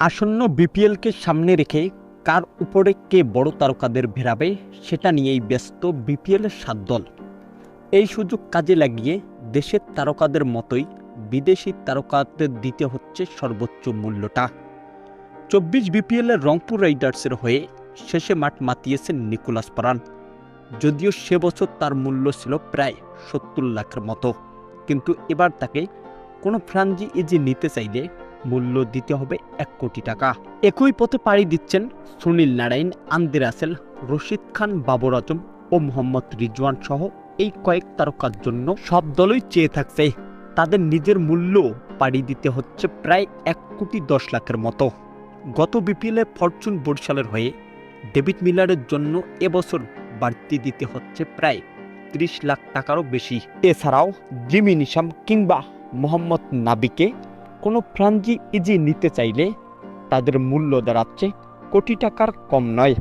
আসন্ন বিপিএলকে সামনে রেখে কার উপরে কে বড় তারকাদের ভেরাবে, সেটা নিয়েই ব্যস্ত বিপিএলের সাত দল। এই সুযোগ কাজে লাগিয়ে দেশের তারকাদের মতোই বিদেশি তারকাদের দিতে হচ্ছে সর্বোচ্চ মূল্যটা। চব্বিশ বিপিএলের রংপুর রাইডার্সের হয়ে শেষে মাঠ মাতিয়েছেন নিকোলাস পারান। যদিও সে বছর তার মূল্য ছিল প্রায় সত্তর লাখের মতো। কিন্তু এবার তাকে কোনো ফ্রাঞ্জি ইজি নিতে চাইলে মূল্য দিতে হবে এক কোটি টাকা। একই পথে পাড়ি দিচ্ছেন সুনীল নারায়ণ আন্দি রাসেল রশিদ খান, বাবর আজম ও মোহাম্মদ রিজওয়ান সহ এই কয়েক তারকার জন্য সব দলই চেয়ে থাকছে। তাদের নিজের মূল্য পাড়ি দিতে হচ্ছে প্রায় এক কোটি দশ লাখের মতো। গত বিপিএলে ফরচুন বরিশালের হয়ে ডেভিড মিলারের জন্য এবছর বাড়তি দিতে হচ্ছে প্রায় ত্রিশ লাখ টাকারও বেশি। এছাড়াও জিমি নিশাম কিংবা মোহাম্মদ নাবিকে কোনো ফ্রাঞ্জি ইজি নিতে চাইলে তাদের মূল্য দাঁড়াচ্ছে কোটি টাকার কম নয়।